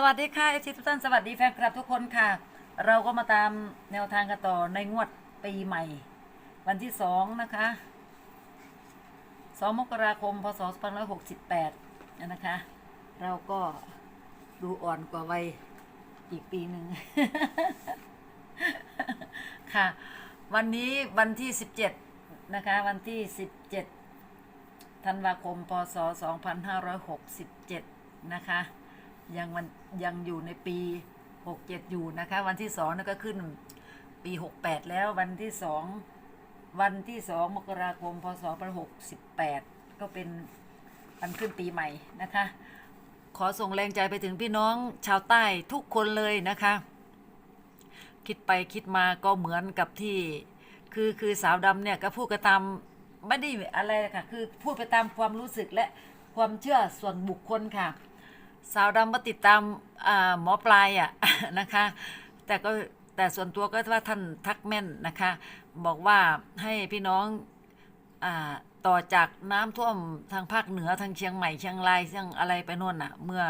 สวัสดีค่ะเอฟซีทุกท่านสวัสดีแฟนคลับทุกคนค่ะ เราก็มาตามแนวทางกันต่อในงวดปีใหม่ วันที่สองนะคะสองมกราคมพศสองพันหกสิบแปดนะคะ เราก็ดูอ่อนกว่าวัยอีกปีหนึ่งค่ะ วันนี้วันที่สิบเจ็ดนะคะ วันที่สิบเจ็ดธันวาคมพศสองพันห้าร้อยหกสิบเจ็ดนะคะ ยังมันยังอยู่ในปีหกเจ็ดอยู่นะคะ วันที่สองนั่นก็ขึ้นปีหกแปดแล้ววันที่สองวันที่สองมกราคมพศพันหกสิบแปดก็เป็นวันขึ้นปีใหม่นะคะ ขอส่งแรงใจไปถึงพี่น้องชาวใต้ทุกคนเลยนะคะ คิดไปคิดมาก็เหมือนกับที่คือคือสาวดำเนี่ยก็พูดกันตามไม่ได้อะไรค่ะ คือพูดไปตามความรู้สึกและความเชื่อส่วนบุคคลค่ะ สาวดำมาติดตามหมอปลายอะนะคะ แต่ก็แต่ส่วนตัวก็ว่าท่านทักแม่นนะคะ บอกว่าให้พี่น้องอต่อจากน้ำท่วมทางภาคเหนือทางเชียงใหม่เชียงรายเชียงอะไรไปโน่นน่ะ เมื่อ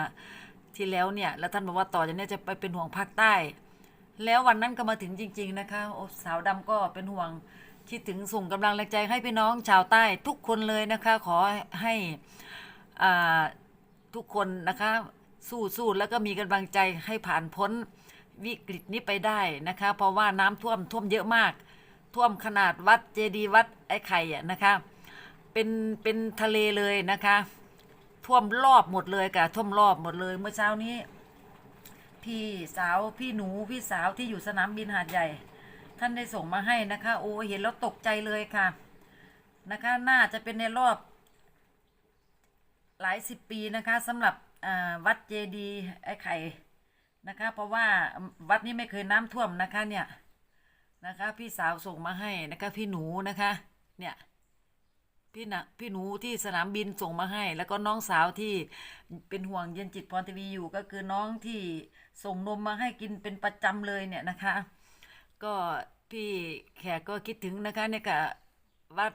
ที่แล้วเนี่ยแล้วท่านบอกว่าต่อจากนี้จะไปเป็นห่วงภาคใต้ แล้ววันนั้นก็มาถึงจริง ๆนะคะสาวดำก็เป็นห่วงคิดถึงส่งกำลังแรงใจให้พี่น้องชาวใต้ทุกคนเลยนะคะ ขอให้อ่า ทุกคนนะคะ สู้สู้แล้วก็มีกำลังใจให้ผ่านพ้นวิกฤตนี้ไปได้นะคะ เพราะว่าน้ำท่วมท่วมเยอะมาก ท่วมขนาดวัดเจดีย์วัดไอ้ไข่อะนะคะ เป็นเป็นทะเลเลยนะคะ ท่วมรอบหมดเลยค่ะท่วมรอบหมดเลยเมื่อเช้านี้ พี่สาวพี่หนูพี่สาวที่อยู่สนามบินหาดใหญ่ ท่านได้ส่งมาให้นะคะ โอ้เห็นแล้วตกใจเลยค่ะนะคะ น่าจะเป็นในรอบ หลายสิบปีนะคะสำหรับวัดเจดีไอ้ไข่นะคะ เพราะว่าวัดนี้ไม่เคยน้ำท่วมนะคะเนี่ยนะคะ พี่สาวส่งมาให้นะคะพี่หนูนะคะเนี่ยพี่นะพี่หนูที่สนามบินส่งมาให้ แล้วก็น้องสาวที่เป็นห่วงเย็นจิตพรทีวีอยู่ก็คือน้องที่ส่งนมมาให้กินเป็นประจำเลยเนี่ยนะคะ ก็พี่แขกก็คิดถึงนะคะเนี่ยกะวัด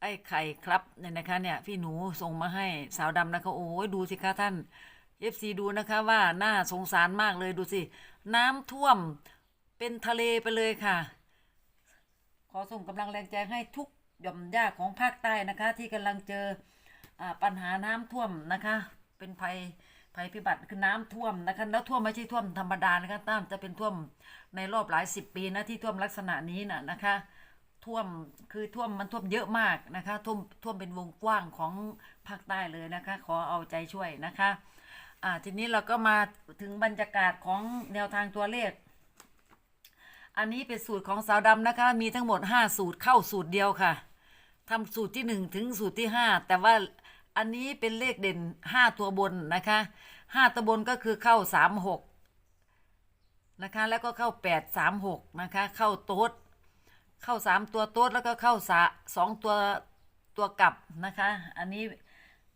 ไอ้ไข่ครับเนี่ยนะคะเนี่ยพี่หนูส่งมาให้สาวดำนะคะโอ้ยดูสิคะท่านเอฟซีดูนะคะว่าน่าสงสารมากเลยดูสิ น้ำท่วมเป็นทะเลไปเลยค่ะ ขอส่งกำลังแรงใจให้ทุกหย่อมหญ้าของภาคใต้นะคะ ที่กำลังเจออปัญหาน้ำท่วมนะคะ เป็นภัยภัยพิบัติคือน้ำท่วมนะคะแล้วท่วมไม่ใช่ท่วมธรรมดานะคะตั้มจะเป็นท่วมในรอบหลายสิบปีนะที่ท่วมลักษณะนี้น่ะนะคะ ท่วมคือท่วมมันท่วมเยอะมากนะคะ ท่วมท่วมเป็นวงกว้างของภาคใต้เลยนะคะ ขอเอาใจช่วยนะคะอ่าทีนี้เราก็มาถึงบรรยากาศของแนวทางตัวเลข อันนี้เป็นสูตรของสาวดำนะคะ มีทั้งหมด 5 สูตรเข้าสูตรเดียวค่ะทำสูตรที่ 1 ถึงสูตรที่ 5 แต่ว่าอันนี้เป็นเลขเด่น 5 ตัวบนนะคะ 5 ตัวบนก็คือเข้า 36 นะคะ แล้วก็เข้า 8 36 นะคะ เข้าโต๊ด เข้าสามตัวโต๊ดแล้วก็เข้าสาสองตัวตัวกลับนะคะ อันนี้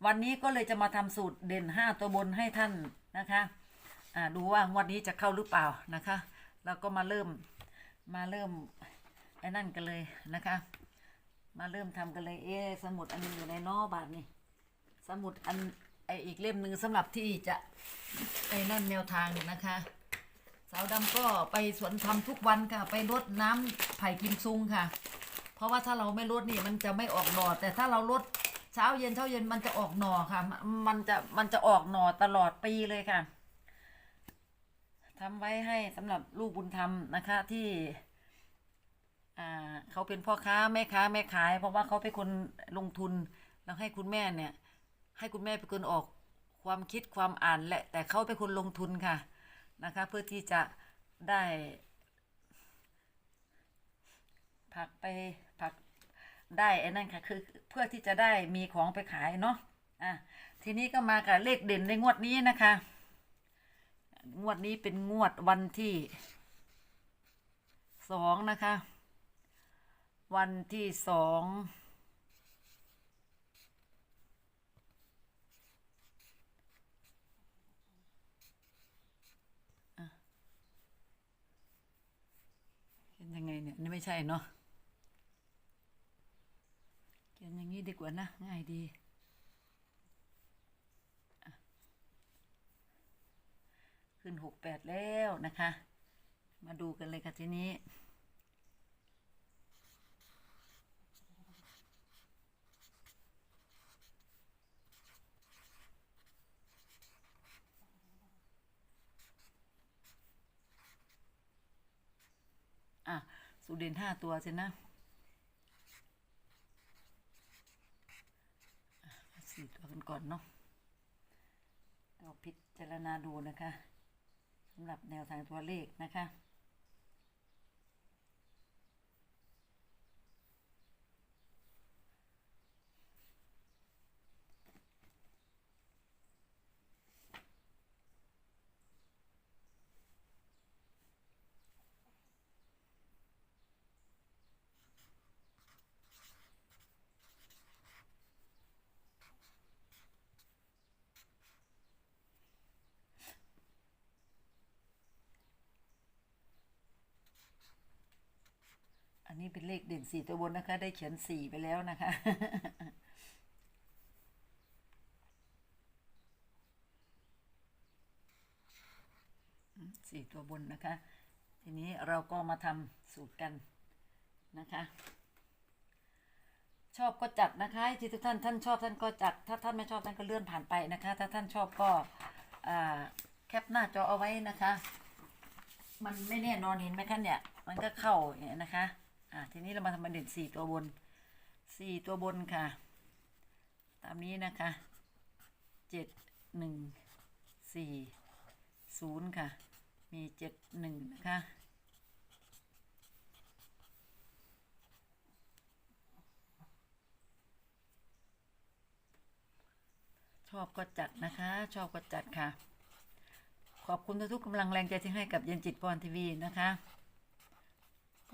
วันนี้ก็เลยจะมาทำสูตรเด่นห้าตัวบนให้ท่านนะคะอ่าดูว่างวันนี้จะเข้าหรือเปล่านะคะแล้วก็มาเริ่มมาเริ่มไอ้นั่นกันเลยนะคะ มาเริ่มทำกันเลยเอ๊สมุดอันนี้อยู่ในนอบาทนี่สมุดอันไออีกเล่มหนึ่งสำหรับที่จะไอ้นั่นแนวทางนะคะ สาวดำก็ไปสวนทำทุกวันค่ะ ไปรดน้ำไผ่กิมซุงค่ะ เพราะว่าถ้าเราไม่รดนี่มันจะไม่ออกหน่อแต่ถ้าเรารดเช้าเย็นเช้าเย็นมันจะออกหน่อค่ะ มันจะมันจะออกหน่อตลอดปีเลยค่ะทำไว้ให้สำหรับลูกบุญธรรมนะคะที่อ่าเขาเป็นพ่อค้าแม่ค้าแม่ขาย เพราะว่าเขาเป็นคนลงทุนแล้วให้คุณแม่เนี่ย ให้คุณแม่เป็นคนออกความคิดความอ่านแหละ แต่เขาเป็นคนลงทุนค่ะ นะคะเพื่อที่จะได้ผักไปผักได้ไอ้นั่นค่ะคือเพื่อที่จะได้มีของไปขายเนาะอะทีนี้ก็มากับเลขเด่นในงวดนี้นะคะ งวดนี้เป็นงวดวันที่สองนะคะ วันที่สอง ยังไงเนี่ยนี่ไม่ใช่เนาะเขียนอย่างนี้ดีกว่านะ ง่ายดี ขึ้นหกแปดแล้วนะคะ มาดูกันเลยค่ะทีนี้ อะ สูเด่นห้าตัวสินะอะเอาสี่ตัวกันก่อนเนาะเราพิจารณาดูนะคะสำหรับแนวทางตัวเลขนะคะ นนี้เป็นเลขเด่นสี่ตัวบนนะคะ ได้เขียนสี่ไปแล้วนะคะ สี่ตัวบนนะคะ ทีนี้เราก็มาทำสูตรกันนะคะ ชอบก็จัดนะคะที่ทุกท่านท่านชอบท่านก็จัด ถ้าท่านไม่ชอบท่านก็เลื่อนผ่านไปนะคะ ถ้าท่านชอบก็แคปหน้าจอเอาไว้นะคะ มันไม่แน่นอนเห็นไหมคะเนี่ย มันก็เข้าอย่างนี้ยนะคะ อ่าทีนี้เรามาทำบันเด่นสี่ตัวบนสี่ตัวบนค่ะ ตามนี้นะคะเจ็ดหนึ่งสี่ศูนย์ค่ะ มีเจ็ดหนึ่งนะคะชอบก็จัดนะคะ ชอบก็จัดค่ะ ขอบคุณทุกๆกำลังแรงใจที่ให้กับเย็นจิตพรทีวีนะคะ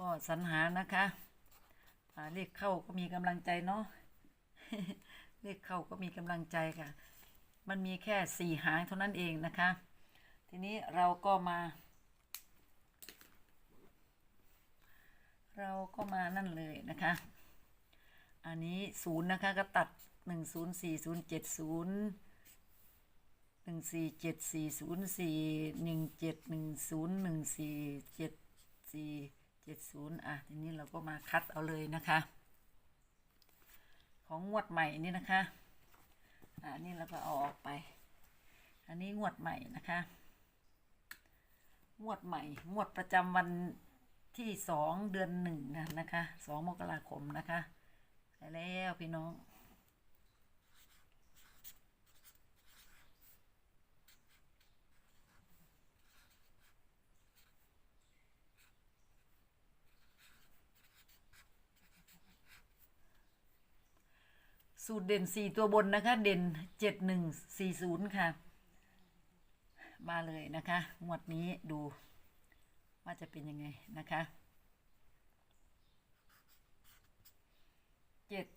ก็สรรหานะคะเรียกเข้าก็มีกำลังใจเนาะเรียกเข้าก็มีกำลังใจค่ะ มันมีแค่สี่หางเท่านั้นเองนะคะ ทีนี้เราก็มา เราก็มานั่นเลยนะคะ อันนี้ศูนย์นะคะก็ตัดหนึ่งศูนย์สี่ศูนย์เจ็ดศูนย์หนึ่งสี่เจ็ดสี่ศูนย์สี่หนึ่งเจ็ดหนึ่งศูนย์หนึ่งสี่เจ็ดสี่ เจ็ดศูนย์อะทีนี้เราก็มาคัดเอาเลยนะคะ ของงวดใหม่นี่นะคะอ่านี่เราก็เอาออกไป อันนี้งวดใหม่นะคะ งวดใหม่ งวดประจำวันที่สองเดือนหนึ่งนะนะคะสองมกราคมนะคะไปแล้วพี่น้อง สูตรเด่นสี่ตัวบนนะคะ เด่นเจ็ดหนึ่งสี่ศูนย์ค่ะ มาเลยนะคะงวดนี้ดูว่าจะเป็นยังไงนะคะเจ็ด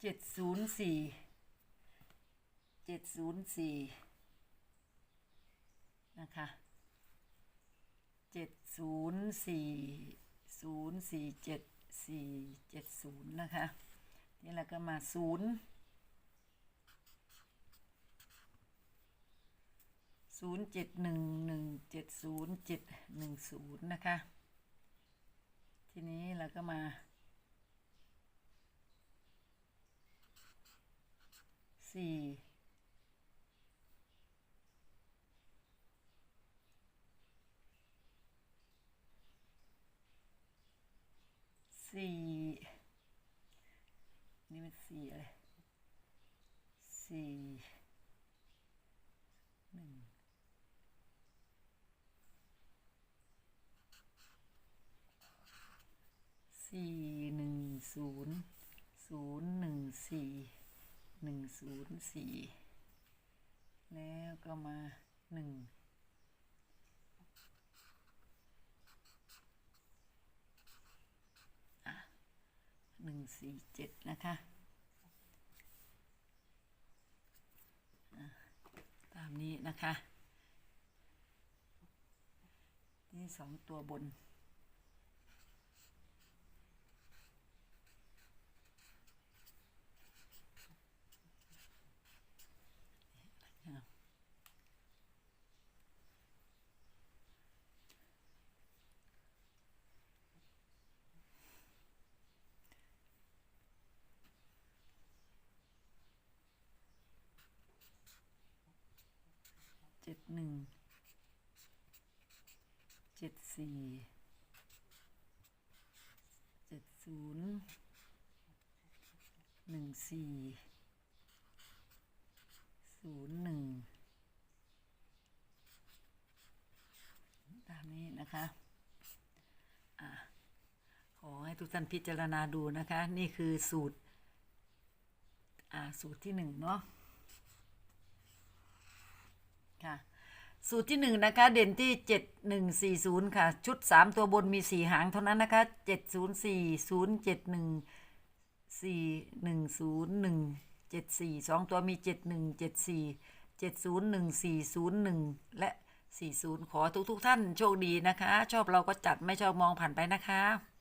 เจ็ดศูนย์สี่เจ็ดศูนย์สี่นะคะเจ็ดศูนย์สี่ ศูนย์สี่เจ็ดสี่เจ็ดศูนย์นะคะ นี่เราก็มาศูนย์ศูนย์เจ็ดหนึ่งหนึ่งเจ็ดศูนย์เจ็ดหนึ่งศูนย์นะคะ ทีนี้เราก็มาสี่ สี่นี่มันสี่อะไรสี่หนึ่งสี่หนึ่งศูนย์ศูนย์หนึ่งสี่หนึ่งศูนย์สี่แล้วก็มาหนึ่ง หนึ่งสี่เจ็ดนะคะตามนี้นะคะ นี่สองตัวบน ค เจ็ดหนึ่งเจ็ดสี่เจ็ดศูนย์หนึ่งสี่ศูนย์หนึ่งตามนี้นะคะอะขอให้ทุกท่านพิจารณาดูนะคะ นี่คือสูตร อ่า สูตรที่หนึ่งเนาะ ค่ะ สูตรที่หนึ่งนะคะ เด่นที่เจ็ดหนึ่งสี่ศูนย์ค่ะ ชุดสามตัวบนมีสี่หางเท่านั้นนะคะเจ็ดศูนย์สี่ศูนย์เจ็ดหนึ่งสี่หนึ่งศูนย์หนึ่งเจ็ดสี่สองตัวมีเจ็ดหนึ่งเจ็ดสี่เจ็ดศูนย์หนึ่งสี่ศูนย์หนึ่งและสี่ศูนย์ขอทุกทุกๆท่านโชคดีนะคะ ชอบเราก็จัดไม่ชอบมองผ่านไปนะคะ